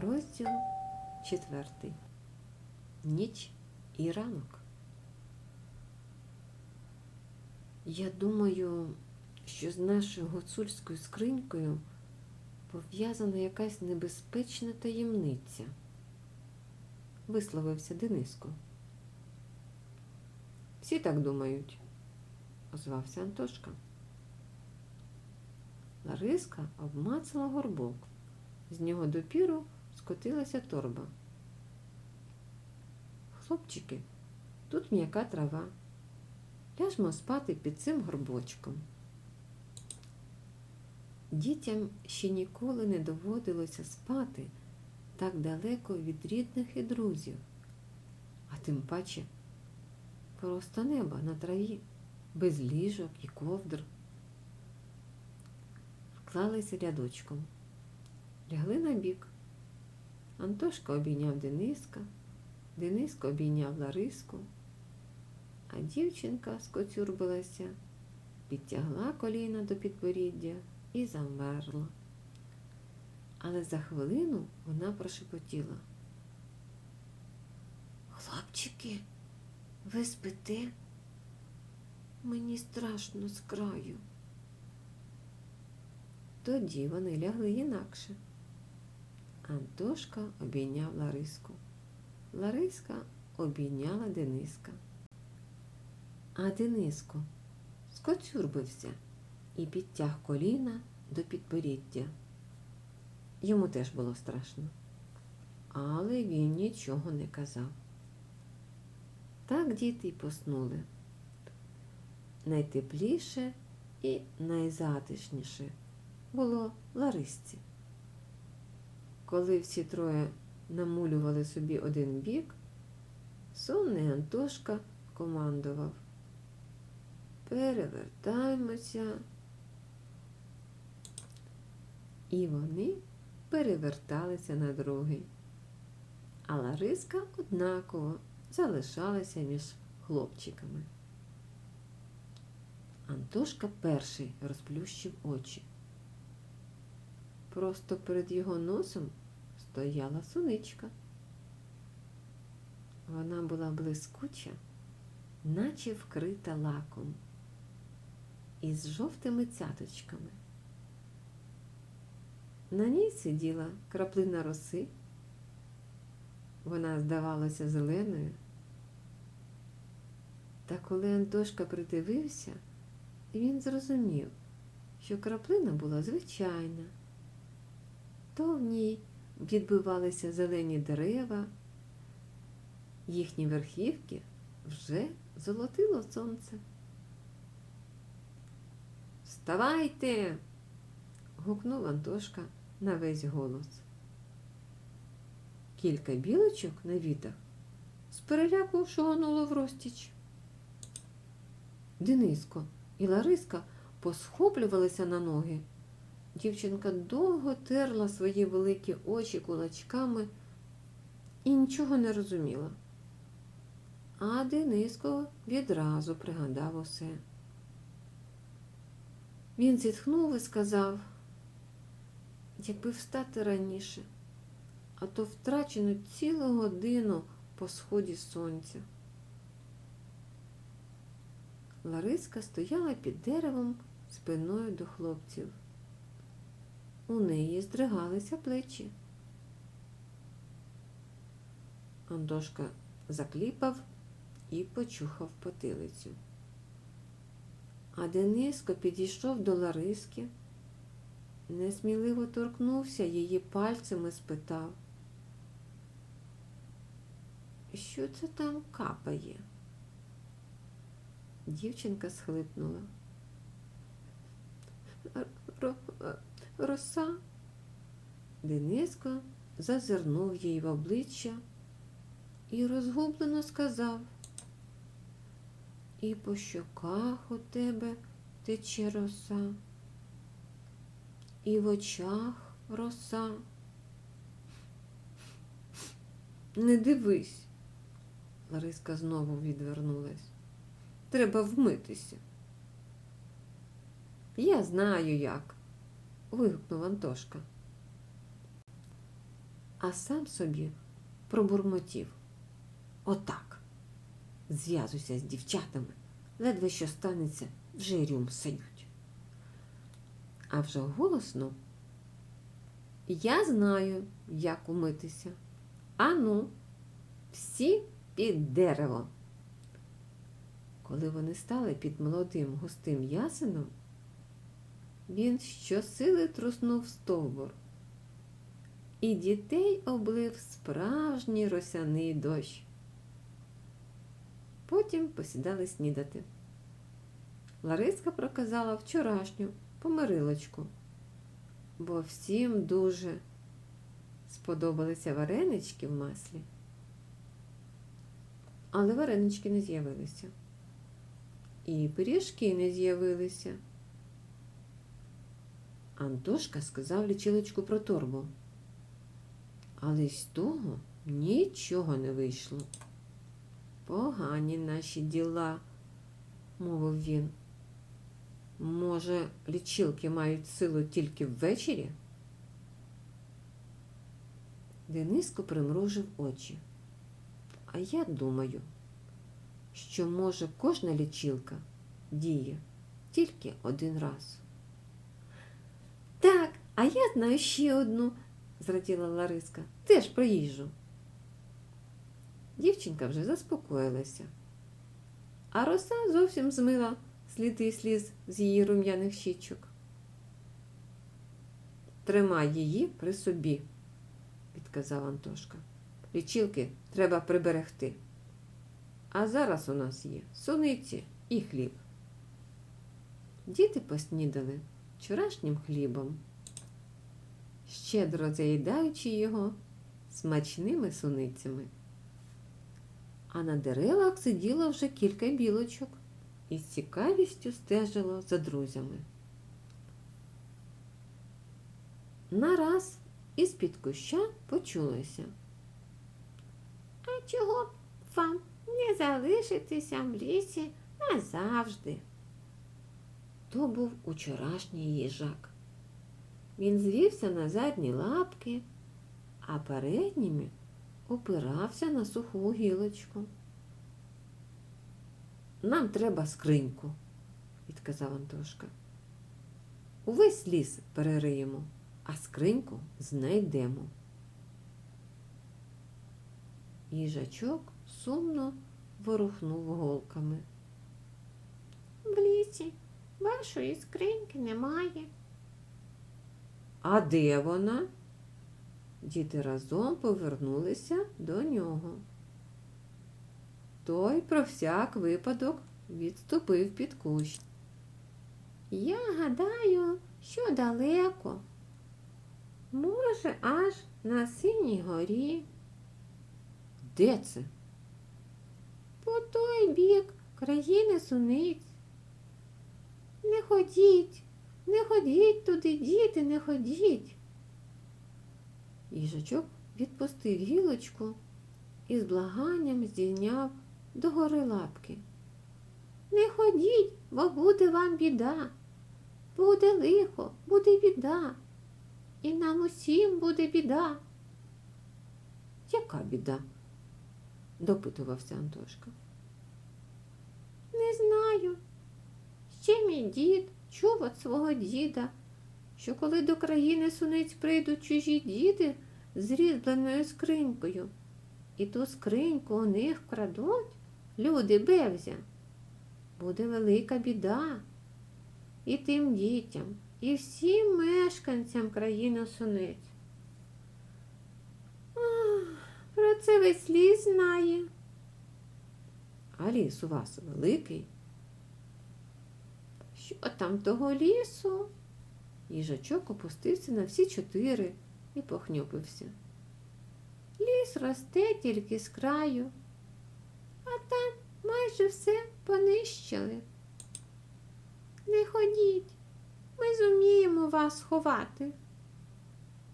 Розділ четвертий. Ніч і ранок. Я думаю, що з нашою гуцульською скринькою пов'язана якась небезпечна таємниця, висловився Дениско. Всі так думають, озвався Антошка. Лариска обмацала горбок. З нього допіру скотилася торба. Хлопчики, тут м'яка трава. Ляжмо спати під цим горбочком. Дітям ще ніколи не доводилося спати так далеко від рідних і друзів, а тим паче просто неба на траві, без ліжок і ковдр. Вклалися рядочком, лягли на бік. Антошка обійняв Дениска, Дениско обійняв Лариску, а дівчинка скоцюрбилася, підтягла коліна до підборіддя і замерла. Але за хвилину вона прошепотіла. Хлопчики, ви спите? Мені страшно з краю. Тоді вони лягли інакше. Антошка обійняв Лариску. Лариска обійняла Дениска. А Дениско скоцюрбився і підтяг коліна до підборіддя. Йому теж було страшно, але він нічого не казав. Так діти й поснули. Найтепліше і найзатишніше було Ларисці. Коли всі троє намулювали собі один бік, сонний Антошка командував. Перевертаємося. І вони переверталися на другий. А Лариска однаково залишалася між хлопчиками. Антошка перший розплющив очі. Просто перед його носом стояла соничка. Вона була блискуча, наче вкрита лаком, із жовтими цяточками. На ній сиділа краплина роси. Вона здавалася зеленою. Та коли Антошка придивився, він зрозумів, що краплина була звичайна. То в ній відбивалися зелені дерева, їхні верхівки вже золотило сонце. Вставайте! гукнув Антошка на весь голос. Кілька білочок на вітах з переляку шогонуло в розтіч. Дениско і Лариска посхоплювалися на ноги. Дівчинка довго терла свої великі очі кулачками і нічого не розуміла. А Дениско відразу пригадав усе. Він зітхнув і сказав, якби встати раніше, а то втрачено цілу годину по сході сонця. Лариска стояла під деревом спиною до хлопців. У неї здригалися плечі. Антошка закліпав і почухав потилицю. А Дениско підійшов до Лариски, несміливо торкнувся її пальцем і спитав, що це там капає? Дівчинка схлипнула. Ро- Роса. Дениско зазирнув їй в обличчя і розгублено сказав. І по щоках у тебе тече роса, і в очах роса. Не дивись, Лариска знову відвернулась. Треба вмитися. Я знаю як, вигукнув Антошка. а сам собі пробурмотів. Отак. Зв'язуйся з дівчатами, ледве що станеться, вже рюм садють. А вже голосно. Я знаю, як умитися. Ану, всі під дерево. Коли вони стали під молодим густим ясеном, він щосили труснув стовбур, і дітей облив справжній росяний дощ. Потім посідали снідати. Лариска проказала вчорашню помирилочку, бо всім дуже сподобалися варенички в маслі. Але варенички не з'явилися. І пиріжки не з'явилися. Антошка сказав лічилочку про торбу. Але з того нічого не вийшло. Погані наші діла, мовив він. Може, лічилки мають силу тільки ввечері? Дениско примружив очі. А я думаю, що може кожна лічилка діє тільки один раз. А я знаю ще одну, зраділа Лариска, теж про. Дівчинка вже заспокоїлася, а роса зовсім змила сліди сліз з її рум'яних щічок. Тримай її при собі, відказав Антошка. Лічилки треба приберегти. А зараз у нас є суниці і хліб. Діти поснідали вчорашнім хлібом, щедро заїдаючи його смачними суницями. А на деревах сиділо вже кілька білочок і з цікавістю стежило за друзями. Нараз із-під куща почулося. А чого б вам не залишитися в лісі назавжди? То був учорашній їжак. Він звівся на задні лапки, а передніми опирався на суху гілочку. Нам треба скриньку, відказав Антошка. Увесь ліс перериємо, а скриньку знайдемо. Їжачок сумно ворухнув голками. В лісі вашої скриньки немає. А де вона? Діти разом повернулися до нього. Той про всяк випадок відступив під кущ. Я гадаю, що далеко. Може, аж на синій горі. Де це? По той бік країни суниць. Не ходіть, не ходіть туди, діти, не ходіть. Їжачок відпустив гілочку і з благанням здійняв догори лапки. Не ходіть, бо буде вам біда. Буде лихо, буде біда. І нам усім буде біда. Яка біда? допитувався Антошка. Не знаю. Ще мій дід чув від свого діда, що коли до країни суниць прийдуть чужі діти з різьбленою скринькою, і ту скриньку у них вкрадуть, люди бевзя, буде велика біда і тим дітям, і всім мешканцям країни суниць. Про це весь ліс знає. А ліс у вас великий. Що там того лісу? Їжачок опустився на всі чотири і похнюпився. Ліс росте тільки з краю, а там майже все понищили. Не ходіть, ми зуміємо вас ховати.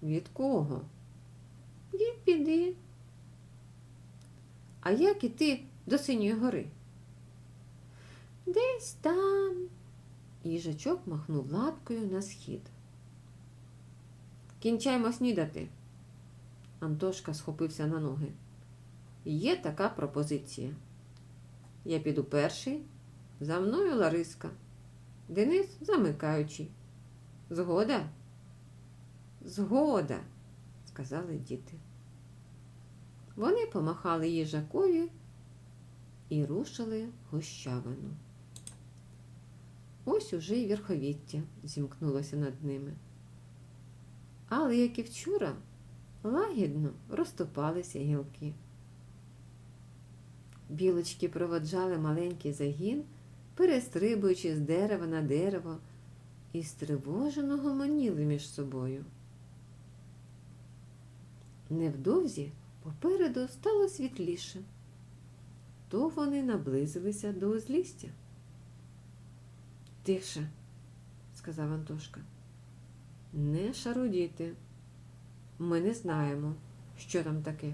Від кого? Від біди. А як іти до синьої гори? Десь там. Їжачок махнув лапкою на схід. Кінчаймо снідати. Антошка схопився на ноги. Є така пропозиція. Я піду перший, за мною Лариска. Денис замикаючий. Згода? Згода, сказали діти. Вони помахали їжакові і рушили гущавину. Ось уже й верховіття зімкнулося над ними. Але, як і вчора, лагідно розступалися гілки. Білочки проводжали маленький загін, перестрибуючи з дерева на дерево, і стривожено гомоніли між собою. Невдовзі попереду стало світліше, то вони наблизилися до узлістя. Тише, сказав Антошка. Не шарудіти. Ми не знаємо, що там таке.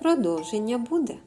Продовження буде.